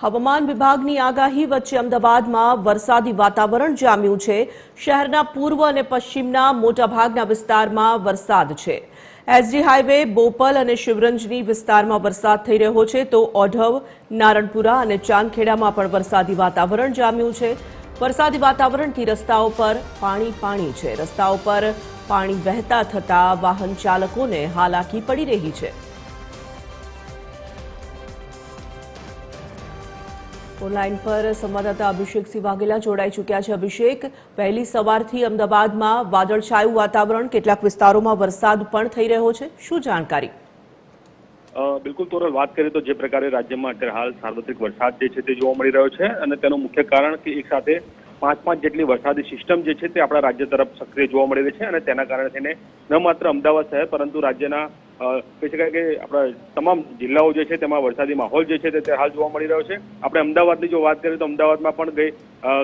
હવામાન વિભાગની આગાહી વચ્ચે અમદાવાદમાં વરસાદી વાતાવરણ જામ્યું છે. શહેરના પૂર્વ અને પશ્ચિમના મોટાભાગના વિસ્તારમાં વરસાદ છે. એસડી હાઈવે, બોપલ અને શિવરંજની વિસ્તારમાં વરસાદ થઈ રહ્યો છે તો ઓઢવ, નારણપુરા અને ચાંદખેડામાં પણ વરસાદી વાતાવરણ જામ્યું છે. વરસાદી વાતાવરણથી રસ્તાઓ પર પાણી પાણી છે. રસ્તાઓ પર પાણી વહેતા થતા વાહન ચાલકોને હાલાકી પડી રહી છે. ઓનલાઈન પર સંવાદદાતા અભિષેક સિંહ વાઘેલા જોડાઈ ચૂક્યા છે. અભિષેક પહેલી સવારથી અમદાવાદમાં વાદળછાયું વાતાવરણ, કેટલાક વિસ્તારોમાં વરસાદ પણ થઈ રહ્યો છે. શું જાણકારી? બિલકુલ તોરલ, વાત કરીએ તો જે પ્રકારે રાજ્યમાં અત્યારે હાલ સાર્વત્રિક વરસાદ જે છે તે જોવા મળી રહ્યો છે અને તેનું મુખ્ય કારણ કે એક સાથે પાંચ પાંચ જેટલી વરસાદી સિસ્ટમ જે છે તે આપણા રાજ્ય તરફ સક્રિય જોવા મળી રહી છે અને તેના કારણે થઈને ન માત્ર અમદાવાદ શહેર, પરંતુ રાજ્યના કહી શકાય કે આપણા તમામ જિલ્લાઓ જે છે તેમાં વરસાદી માહોલ જે છે તે હાલ જોવા મળી રહ્યો છે. આપણે અમદાવાદની જો વાત કરીએ તો અમદાવાદમાં પણ ગઈ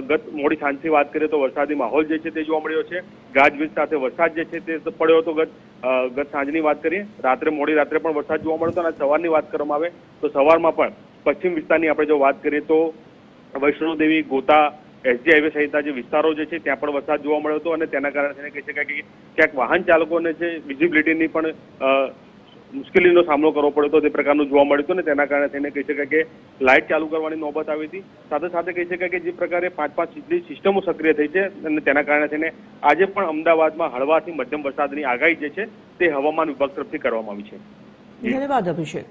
ગત મોડી સાંજથી વાત કરીએ તો વરસાદી માહોલ જે છે તે જોવા મળ્યો છે. ગાજવીજ સાથે વરસાદ જે છે તે પડ્યો હતો ગત ગત સાંજની વાત કરીએ. રાત્રે, મોડી રાત્રે પણ વરસાદ જોવા મળ્યો હતો અને સવારની વાત કરવામાં આવે તો સવારમાં પણ પશ્ચિમ વિસ્તારની આપણે જો વાત કરીએ તો વૈષ્ણોદેવી ગોતા એસજી હાઈવે સહિતના જે વિસ્તારો જે છે ત્યાં પણ વરસાદ જોવા મળ્યો હતો અને તેના કારણે કહી શકાય કે ક્યાંક વાહન ચાલકોને છે વિઝિબિલિટીની પણ મુશ્કેલીનો સામનો કરવો પડ્યો હતો તે પ્રકારનું જોવા મળ્યું હતું ને તેના કારણે થઈને કહી શકાય કે લાઇટ ચાલુ કરવાની નોબત આવી હતી. સાથે સાથે કહી શકાય કે જે પ્રકારે પાંચ પાંચ જેટલી સિસ્ટમો સક્રિય થઈ છે અને તેના કારણે થઈને આજે પણ અમદાવાદમાં હળવાથી મધ્યમ વરસાદની આગાહી જે છે તે હવામાન વિભાગ તરફથી કરવામાં આવી છે. ધન્યવાદ અભિષેક.